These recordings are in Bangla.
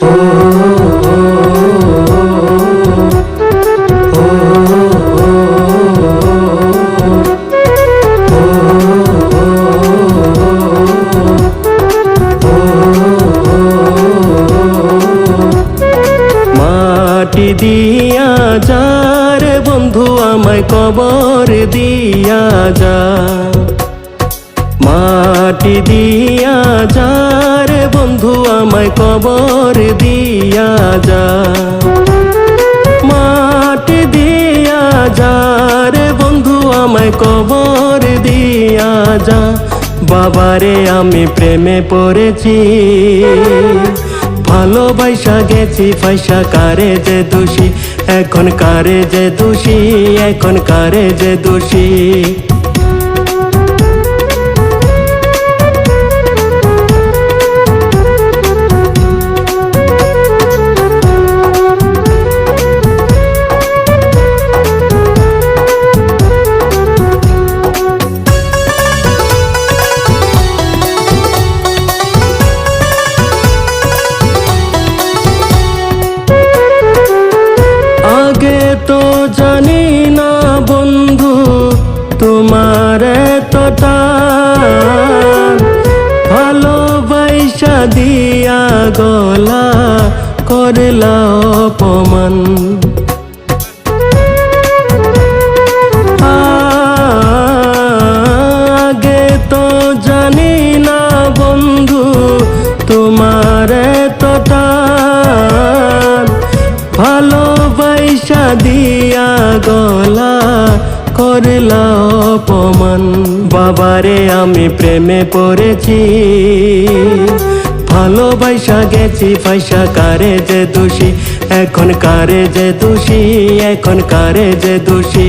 মাটি দিয়া যার বন্ধু আমায় কবর দিয়া যা। মাটি দিয়া যার বন্ধু আমায় কবর দিয়া যা। মাটি দিয়া যার বন্ধু আমায় কবর দিয়া যা। বাবারে, আমি প্রেমে পড়েছি। ভালোবাসা গেছি পয়সা কারে যে দোষী? এখন কারে যে দোষী? এখন কারে যে দোষী? করলা অপমান। বাবারে, আমি প্রেমে পড়েছি। ভালোবাসা গেছি, পয়সা কারে যে দোষী? এখন কারে যে দোষী? এখন কারে যে দোষী?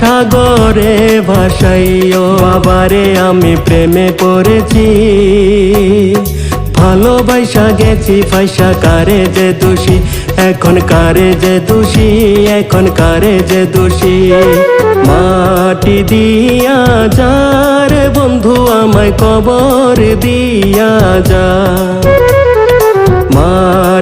সাগরে ভাসাইও বাবারে আমি প্রেমে পড়েছি। ভালোবাসা গেছি পয়সা কারে যে দোষী, এখন কারে যে দোষী, এখন কারে যে দোষী। মাটি দিয়া যার বন্ধু আমায় কবর দিয়া যা।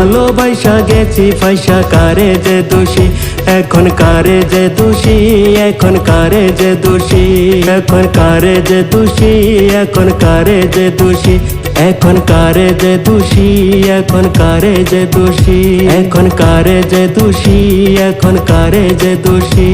ভালোবাসা গেছি, পয়সা কারে যে দোষী? এখন কারে যে দোষী? এখন কারে যে দোষী? এখন কারে যে দোষী? এখন কারে যে দোষী? এখন কারে যে দোষী? এখন কারে যে দোষী? এখন কারে যে দোষী? এখন কারে যে দোষী?